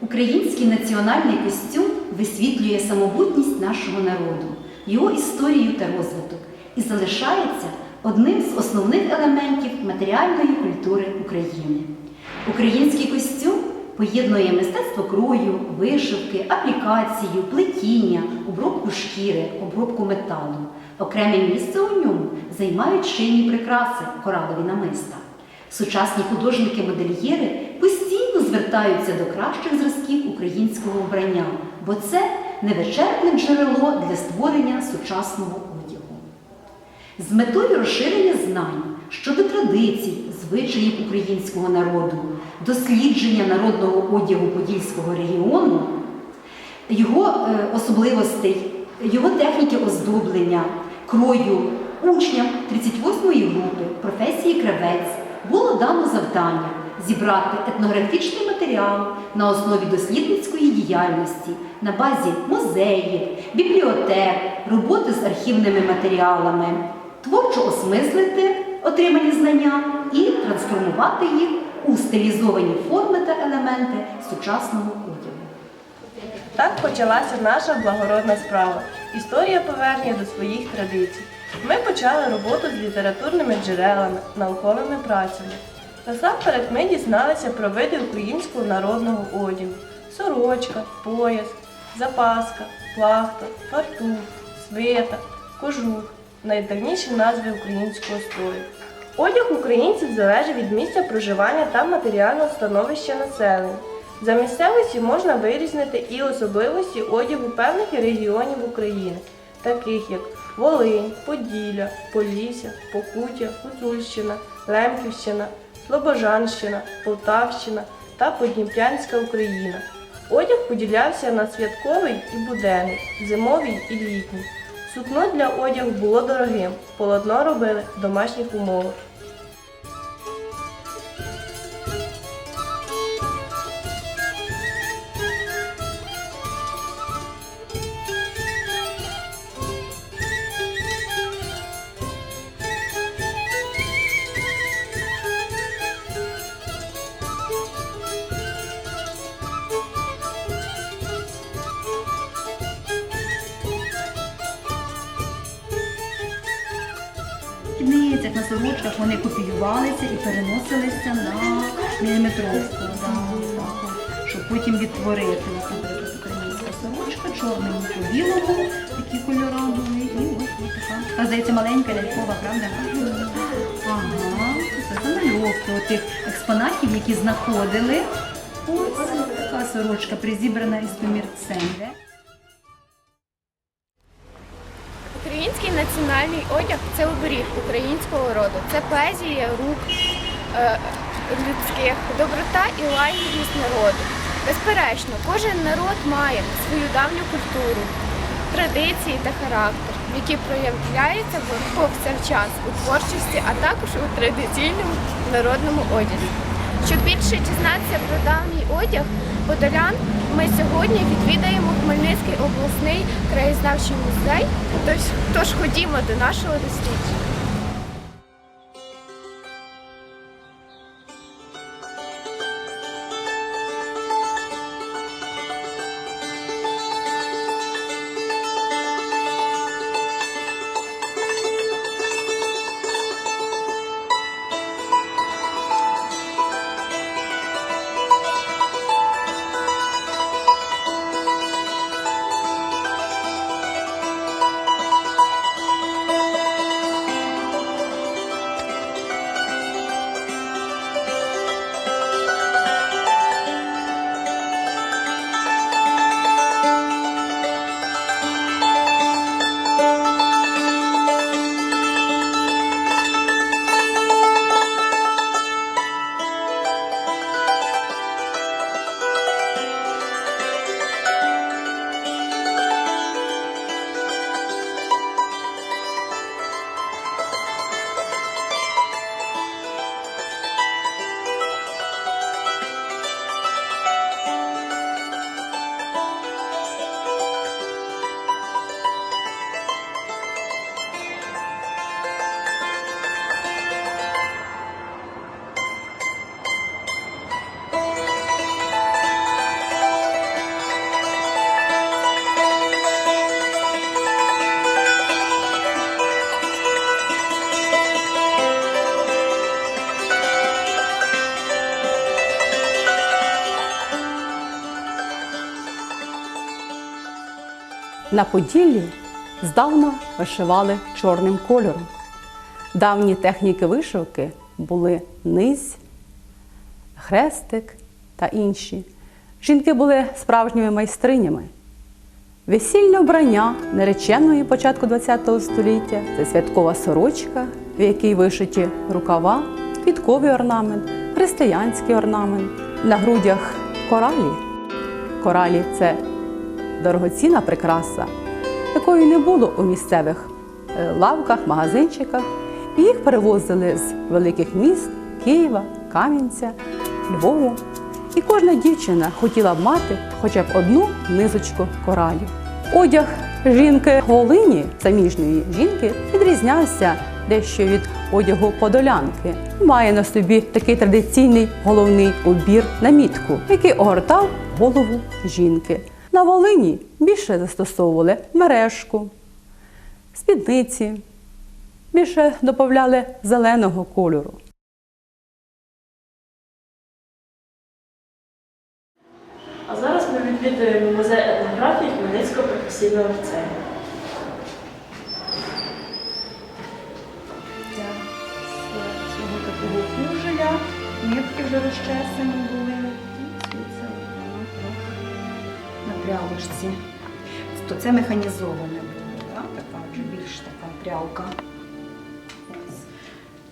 Український національний костюм висвітлює самобутність нашого народу, його історію та розвиток і залишається одним з основних елементів матеріальної культури України. Український костюм поєднує мистецтво крою, вишивки, аплікацію, плетіння, обробку шкіри, обробку металу. Окреме місце у ньому займають шийні прикраси, коралові намиста. Сучасні художники-модельєри постійно звертаються до кращих зразків українського вбрання, бо це невичерпне джерело для створення сучасного одягу. З метою розширення знань щодо традицій, звичаїв українського народу, дослідження народного одягу Подільського регіону, його е, особливостей, його техніки оздоблення, крою учням 38-ї групи професії кравець було дано завдання зібрати етнографічний матеріал на основі дослідницької діяльності на базі музеїв, бібліотек, роботи з архівними матеріалами, творчо осмислити отримані знання і трансформувати їх у стилізовані форми та елементи сучасного одягу. Так почалася наша благородна справа. Історія повернення до своїх традицій. Ми почали роботу з літературними джерелами, науковими працями. Насамперед ми дізналися про види українського народного одягу: сорочка, пояс, запаска, плахта, фартух, свита, кожух найдавніші назви українського строю. Одяг українців залежить від місця проживання та матеріального становища населення. За місцевості можна вирізнити і особливості одягу певних регіонів України, таких як Волинь, Поділля, Полісся, Покуття, Гуцульщина, Лемківщина, Слобожанщина, Полтавщина та Подніпрянська Україна. Одяг поділявся на святковий і буденний, зимовий і літній. Сукно для одягу було дорогим, полотно робили в домашніх умовах. Спідницях, на сорочках вони копіювалися і переносилися на міліметровку, щоб потім відтворити. Сорочка, чорним по білому, такі кольора були, і ось така. Та, здається, маленька лялькова, правда? Ага, це замальовки тих експонатів, які знаходили. Ось така сорочка призібрана із комірцем. Національний одяг це оберіг українського роду. Це поезія рук е, людських, доброта і лагідність народу. Безперечно, кожен народ має свою давню культуру, традиції та характер, які проявляються повсякчас у творчості, а також у традиційному народному одязі. Щоб більше дізнатися про давній одяг подолян, ми сьогодні відвідаємо Хмельницький обласний краєзнавчий музей. Тож, тож ходімо до нашого дослідження. На Поділлі здавна вишивали чорним кольором. Давні техніки вишивки були низь, хрестик та інші. Жінки були справжніми майстринями. Весільне вбрання нареченої початку ХХ століття це святкова сорочка, в якій вишиті рукава, квітковий орнамент, християнський орнамент, на грудях коралі. Коралі це дорогоцінна прикраса, якої не було у місцевих е, лавках, магазинчиках. Їх перевозили з великих міст Києва, Кам'янця, Львову. І кожна дівчина хотіла б мати хоча б одну низочку коралів. Одяг жінки Волині, заміжньої жінки, відрізнявся дещо від одягу подолянки. Має на собі такий традиційний головний убір на мітку, який огортав голову жінки. На Волині більше застосовували мережку, спідниці, більше додавали зеленого кольору. А зараз ми відвідуємо музей етнографії Хмельницького професійного ліцею. цього такого кужеля, нитки вже розчесані були. Прялочці. То це механізоване було, так? така вже більш така прялка.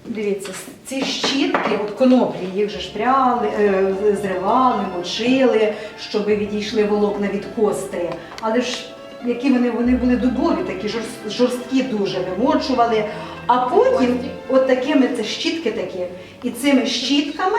Дивіться, ці щітки, от коноплі, їх же ж пряли, е, зривали, мочили, щоб відійшли волокна від костей. Але ж які вони, вони були дубові, такі жорсткі дуже вимочували. А потім, от такими це щітки такі, і цими щітками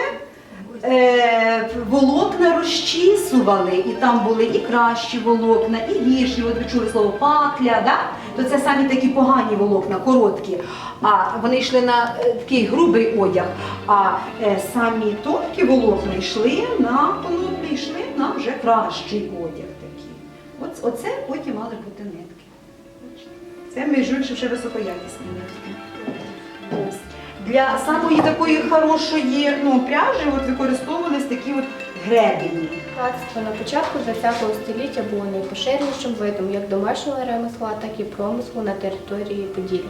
е, волокна розчісували, і там були і кращі волокна, і гірші. От ви чули слово пакля, да? то це самі такі погані волокна, короткі. А вони йшли на е, такий грубий одяг. А е, самі тонкі волокна йшли на коноплі, йшли на вже кращий одяг такий. От, оце потім мали бути нитки. Це між іншим ще високоякісні нитки. Для самої такої хорошої ну, пряжі от використовувались такі от гребені. Ткацтво на початку ХХ століття було найпоширенішим видом як домашнього ремесла, так і промислу на території Поділля.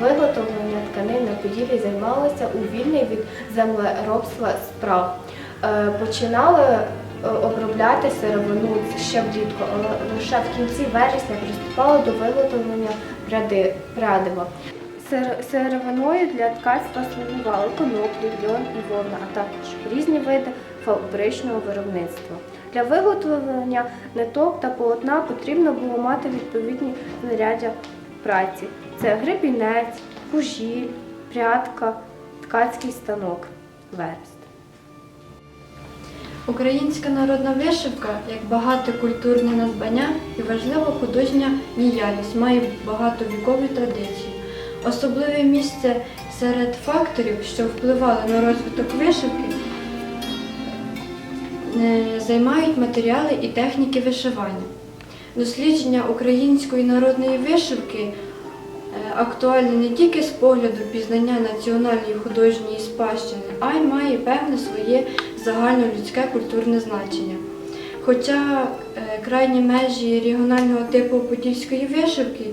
Виготовлення, тканин на Поділлі займалося у вільний від землеробства справ. Е, Починали е, обробляти сировину ще влітку, але лише в кінці вересня приступали до виготовлення пряди, прядива. Сир- Сировиною для ткацтва слугували коноплі, льон і вовна, а також різні види фабричного виробництва. Для виготовлення ниток та полотна потрібно було мати відповідні знаряддя праці. Це гребінець, кужіль, прядка, ткацький станок, верст. Українська народна вишивка як багатокультурне надбання і важлива художня діяльність має багатовікові традиції. Особливе місце серед факторів, що впливали на розвиток вишивки, е, займають матеріали і техніки вишивання. Дослідження української народної вишивки е, актуальне не тільки з погляду пізнання національної художньої спадщини, а й має певне своє загальнолюдське культурне значення. Хоча е, крайні межі регіонального типу подільської вишивки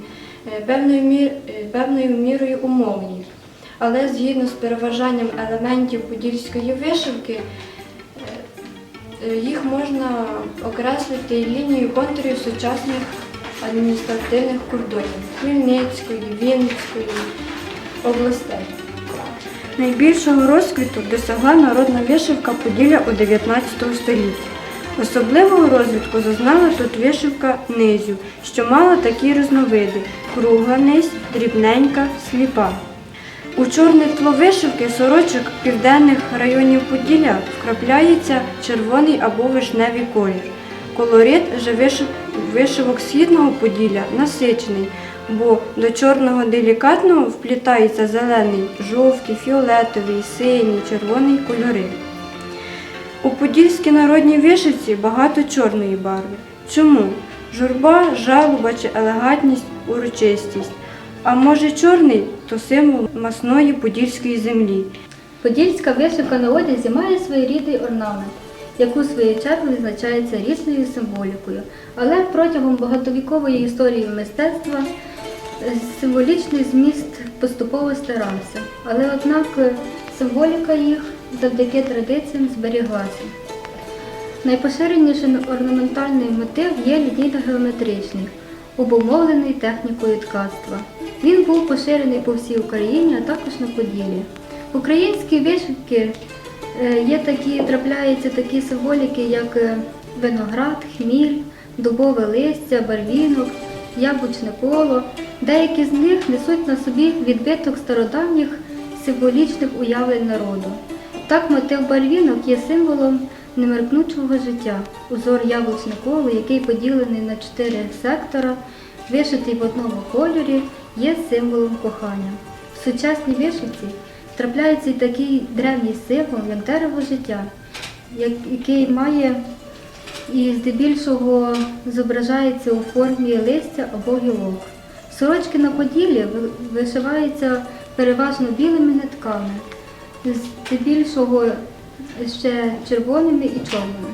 певною, мір, е, певною мірою умовні, але згідно з переважанням елементів подільської вишивки, е, е, їх можна окреслити лінією контурів сучасних адміністративних кордонів Хмельницької, Вінницької областей. Найбільшого розквіту досягла народна вишивка Поділля у 19 столітті. Особливого розвитку зазнала тут вишивка низю, що мала такі різновиди кругла низь, дрібненька, сліпа. У чорне тло вишивки сорочок південних районів Поділля вкрапляється червоний або вишневий колір. Колорит же вишивок східного Поділля насичений, бо до чорного делікатного вплітається зелений, жовтий, фіолетовий, синій, червоний кольори. У подільській народній вишивці багато чорної барви. Чому? Журба, жалоба чи елегантність, урочистість. А може чорний то символ масної подільської землі. Подільська вишивка на одязі має своєрідний орнамент. яку в свою чергу відзначається різною символікою. Але протягом багатовікової історії мистецтва е, символічний зміст поступово старався. Але однак е, символіка їх завдяки традиціям зберіглася. Найпоширеніший орнаментальний мотив є лінійно-геометричний, обумовлений технікою ткацтва. Він був поширений по всій Україні, а також на Поділлі. В українській вишивки е, є такі, трапляються такі символіки, як е, виноград, хміль, дубове листя, барвінок, яблучне коло. Деякі з них несуть на собі відбиток стародавніх символічних уявлень народу. Так мотив барвінок є символом немеркнучого життя. Узор яблучне який поділений на чотири сектора, вишитий в одному кольорі, є символом кохання. В сучасній вишивці трапляється й такий древній символ, як дерево життя, який має і здебільшого зображається у формі листя або гілок. Сорочки на поділі вишиваються переважно білими нитками, здебільшого ще червоними і чорними.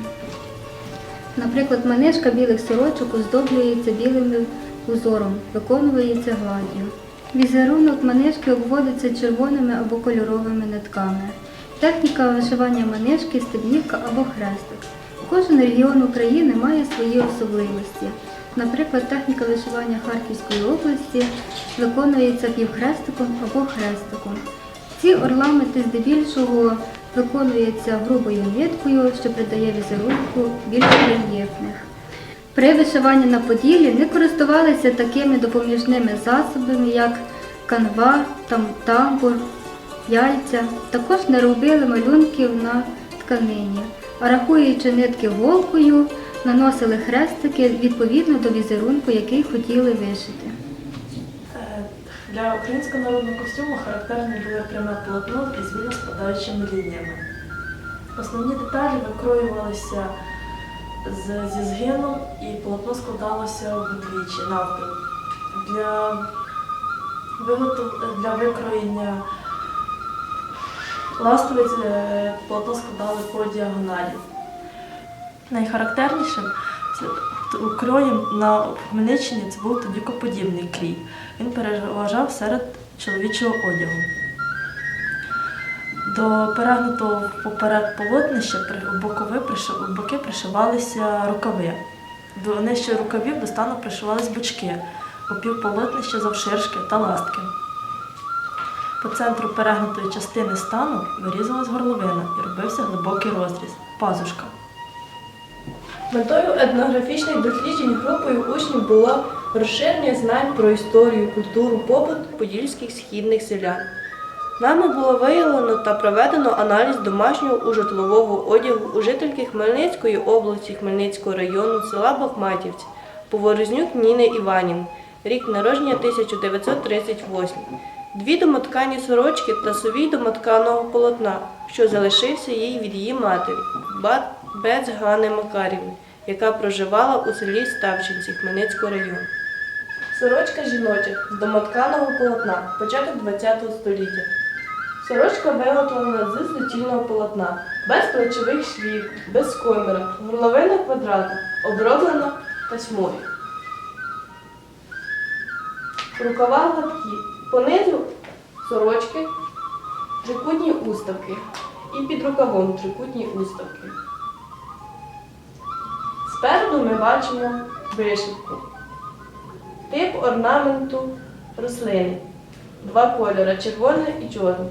Наприклад, манишка білих сорочок оздоблюється білим узором, виконується гладдю. Візерунок манишки обводиться червоними або кольоровими нитками. Техніка вишивання манишки стебнівка або хрестик. Кожен регіон України має свої особливості. Наприклад, техніка вишивання Харківської області виконується півхрестиком або хрестиком. Ці орнаменти здебільшого виконуються грубою ниткою, що придає візерунку більш рельєфних. При вишиванні на поділі не користувалися такими допоміжними засобами, як канва, там, тамбур, яйця. Також не робили малюнків на тканині, а рахуючи нитки голкою, наносили хрестики відповідно до візерунку, який хотіли вишити. Для українського народного костюму характерне було пряме полотно із вільно спадаючими лініями. Основні деталі викроювалися з, зі згином і полотно складалося вдвічі навпіл. Для, для викроєння ластовиць е, полотно складали по діагоналі. Найхарактернішим кроєм на Хмельниччині це був тодікоподібний крій. Він переважав серед чоловічого одягу. До перегнутого поперед полотнища у у боки пришивалися рукави. До нижче рукавів до стану пришивались бочки, у півполотнища завширшки та ластки. По центру перегнутої частини стану вирізалась горловина і робився глибокий розріз пазушка. Метою етнографічних досліджень групою учнів було розширення знань про історію, культуру, побут подільських східних селян. Нами було виявлено та проведено аналіз домашнього ужитлового одягу у жительки Хмельницької області Хмельницького району села Бахматівці Поворознюк Ніни Іванівни, рік народження 1938. Дві домоткані сорочки та совій домотканого полотна, що залишився їй від її матері, Бец Гани Макарівни, яка проживала у селі Ставчинці Хмельницького району. Сорочка жіноча з домотканого полотна, початок ХХ століття. Сорочка виготовлена з суцільного полотна, без плечових швів, без коміра, горловина квадратна, оброблена тасьмою. Рукава гладкі, понизу сорочки, трикутні уставки і під рукавом трикутні уставки. Спереду ми бачимо вишивку. Тип орнаменту рослини. Два кольори червоний і чорний.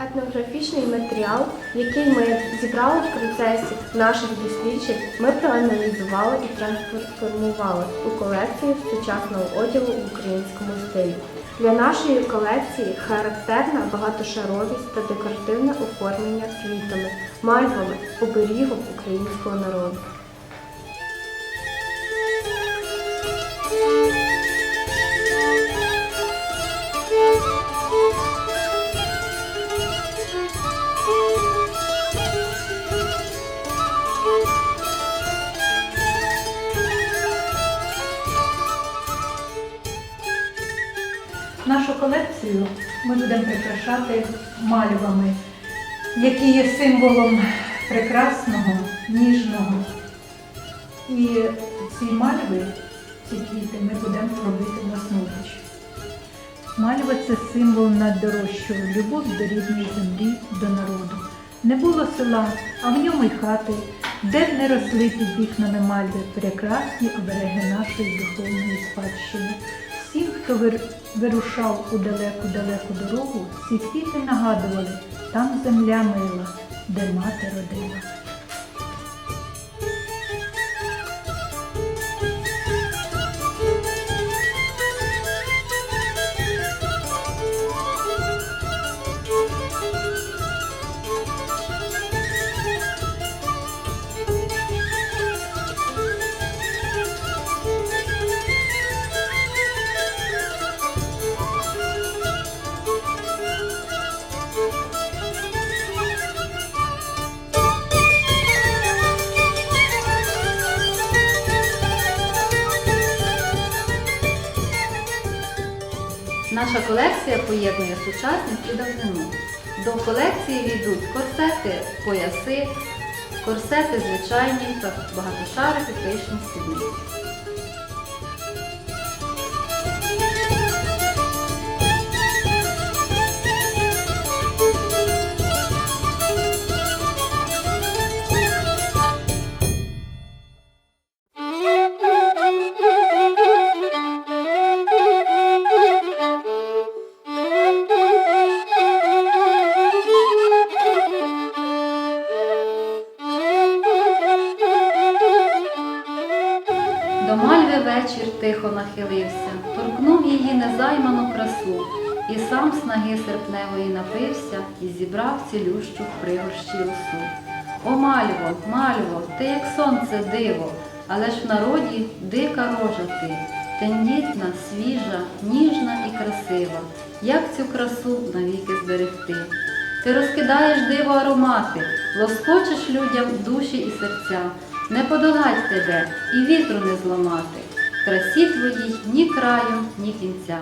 Етнографічний матеріал, який ми зібрали в процесі наших досліджень, ми проаналізували і трансформували у колекцію сучасного одягу в українському стилі. Для нашої колекції характерна багатошаровість та декоративне оформлення квітами, мальвами, оберігом українського народу. Колекцію ми будемо прикрашати мальвами, які є символом прекрасного, ніжного. І ці мальви, ці квіти ми будемо робити власноруч. Мальва це символ найдорожчого, любов до рідної землі, до народу. Не було села, а в ньому й хати, де б не росли під вікнами мальви прекрасні обереги нашої духовної спадщини. Всім, хто вирушав у далеку-далеку дорогу, ці квіти нагадували, там земля мила, де мати родила. Наша колекція поєднує сучасність і давнину. До колекції війдуть корсети, пояси, корсети звичайні та багатошари пишні спідниці. До мальви вечір тихо нахилився, торкнув її незайману красу, і сам снаги серпневої напився і зібрав цілющу в пригорщі росу. О, мальво, мальво, ти як сонце диво, але ж в народі дика рожа ти, тендітна, свіжа, ніжна і красива. Як цю красу навіки зберегти? Ти розкидаєш диво аромати, лоскочеш людям душі і серця. Не подолать тебе і вітру не зламати. Красі твоїй ні краю, ні кінця.